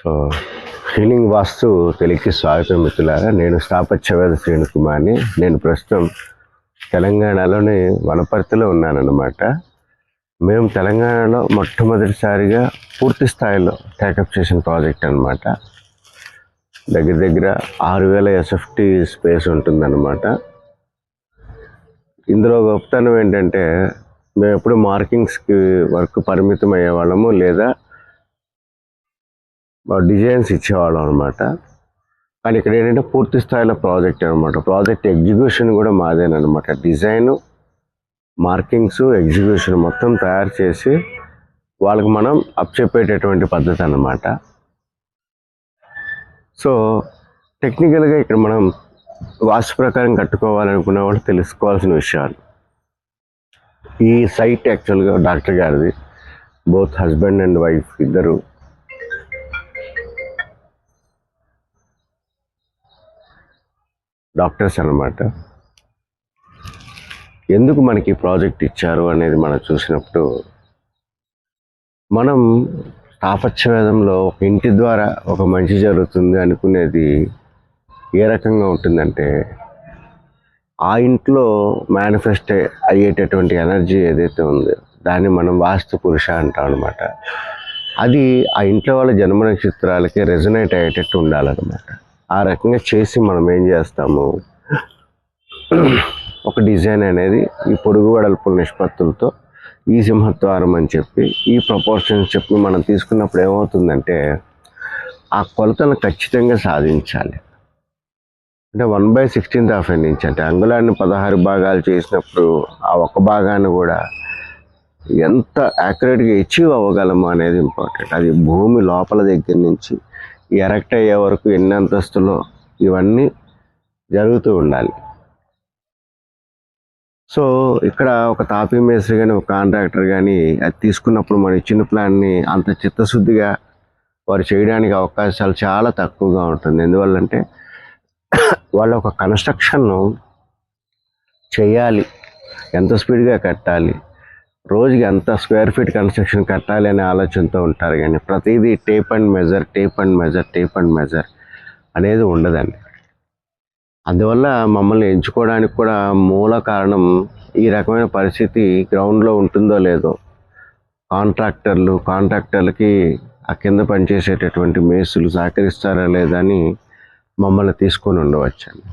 So healing వాస్తు తెలికి స్వాగతం మిత్రులారా. నేను స్థాపత్యవేద శ్రేణు కుమార్ని నేను ప్రస్తుతం తెలంగాణలోని వనపర్తిలో ఉన్నానన్నమాట. మేము తెలంగాణలో మొట్టమొదటిసారిగా పూర్తి స్థాయిలో టేకప్ చేసిన ప్రాజెక్ట్ అనమాట దగ్గర దగ్గర ఆరు వేల ఎస్ఎఫ్టీ స్పేస్ ఉంటుందన్నమాట. ఇందులో గొప్పతనం ఏంటంటే మేము ఎప్పుడు మార్కింగ్స్కి వర్క్ పరిమితం అయ్యేవాళ్ళము లేదా డిజైన్స్ ఇచ్చేవాళ్ళం అనమాట కానీ ఇక్కడ ఏంటంటే పూర్తి స్థాయిలో ప్రాజెక్ట్ అనమాట ప్రాజెక్ట్ ఎగ్జిక్యూషన్ కూడా మాదేనమాట డిజైను మార్కింగ్స్ ఎగ్జిక్యూషన్ మొత్తం తయారు చేసి వాళ్ళకి మనం అప్పచెప్పేటటువంటి పద్ధతి అన్నమాట. సో టెక్నికల్గా ఇక్కడ మనం వాస్తు ప్రకారం కట్టుకోవాలనుకునే వాళ్ళు తెలుసుకోవాల్సిన విషయాలు. ఈ సైట్ యాక్చువల్గా డాక్టర్ గారిది. బోత్ హస్బెండ్ అండ్ వైఫ్ ఇద్దరు. డాక్టర్స్ అనమాట ఎందుకు మనకి ప్రాజెక్ట్ ఇచ్చారు అనేది మనం చూసినప్పుడు మనం తాపత్యవేదంలో ఒక ఇంటి ద్వారా ఒక మంచి జరుగుతుంది అనుకునేది ఏ రకంగా ఉంటుందంటే ఆ ఇంట్లో మేనిఫెస్ట్ అయ్యేటటువంటి ఎనర్జీ ఏదైతే ఉందో దాన్ని మనం వాస్తు పురుష అంటాం అనమాట అది ఆ ఇంట్లో వాళ్ళ జన్మ నక్షత్రాలకి రెజనేట్ అయ్యేటట్టు ఉండాలన్నమాట. ఆ రకంగా చేసి మనం ఏం చేస్తాము? ఒక డిజైన్ అనేది ఈ పొడుగు వెడల్పుల నిష్పత్తులతో ఈ సింహద్వారం అని చెప్పి ఈ ప్రపోర్షన్స్ చెప్పి మనం తీసుకున్నప్పుడు ఏమవుతుందంటే ఆ కొలతను ఖచ్చితంగా సాధించాలి. అంటే one by sixteenth half an inch అంటే అంగుళాన్ని పదహారు భాగాలు చేసినప్పుడు ఆ ఒక భాగాన్ని కూడా ఎంత యాక్యురేట్గా అచీవ్ అవ్వగలము అనేది ఇంపార్టెంట్ అది భూమి లోపల దగ్గర నుంచి ఎరెక్ట్ అయ్యే వరకు ఎన్ని అంతస్తులో ఇవన్నీ జరుగుతూ ఉండాలి. సో ఇక్కడ ఒక తాపీ మేస్త్రి కానీ ఒక కాంట్రాక్టర్ కానీ అది తీసుకున్నప్పుడు మన ఇచ్చిన ప్లాన్ని అంత చిత్తశుద్ధిగా వారు చేయడానికి అవకాశాలు చాలా తక్కువగా ఉంటుంది. ఎందువల్లంటే వాళ్ళ ఒక కన్స్ట్రక్షన్ను చేయాలి. ఎంత స్పీడ్గా కట్టాలి. రోజుకి ఎంత స్క్వేర్ ఫీట్ కన్స్ట్రక్షన్ కట్టాలి అనే ఆలోచనతో ఉంటారు కానీ ప్రతిదీ tape and measure tape and measure tape and measure అనేది ఉండదండి. అందువల్ల మమ్మల్ని ఎంచుకోవడానికి కూడా మూల కారణం ఈ రకమైన పరిస్థితి గ్రౌండ్లో ఉంటుందో లేదో కాంట్రాక్టర్లు కాంట్రాక్టర్లకి ఆ కింద పనిచేసేటటువంటి మేసులు సహకరిస్తారా లేదా అని మమ్మల్ని తీసుకొని ఉండవచ్చండి.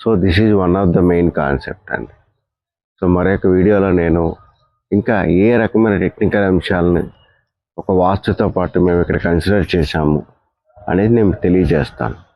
So this is one of the main concept అండి. సో మరొక వీడియోలో నేను ఇంకా ఏ రకమైన టెక్నికల్ అంశాలని ఒక వాస్తుతో పాటు మేము ఇక్కడ కన్సిడర్ చేశాము అనేది నేను తెలియజేస్తాను.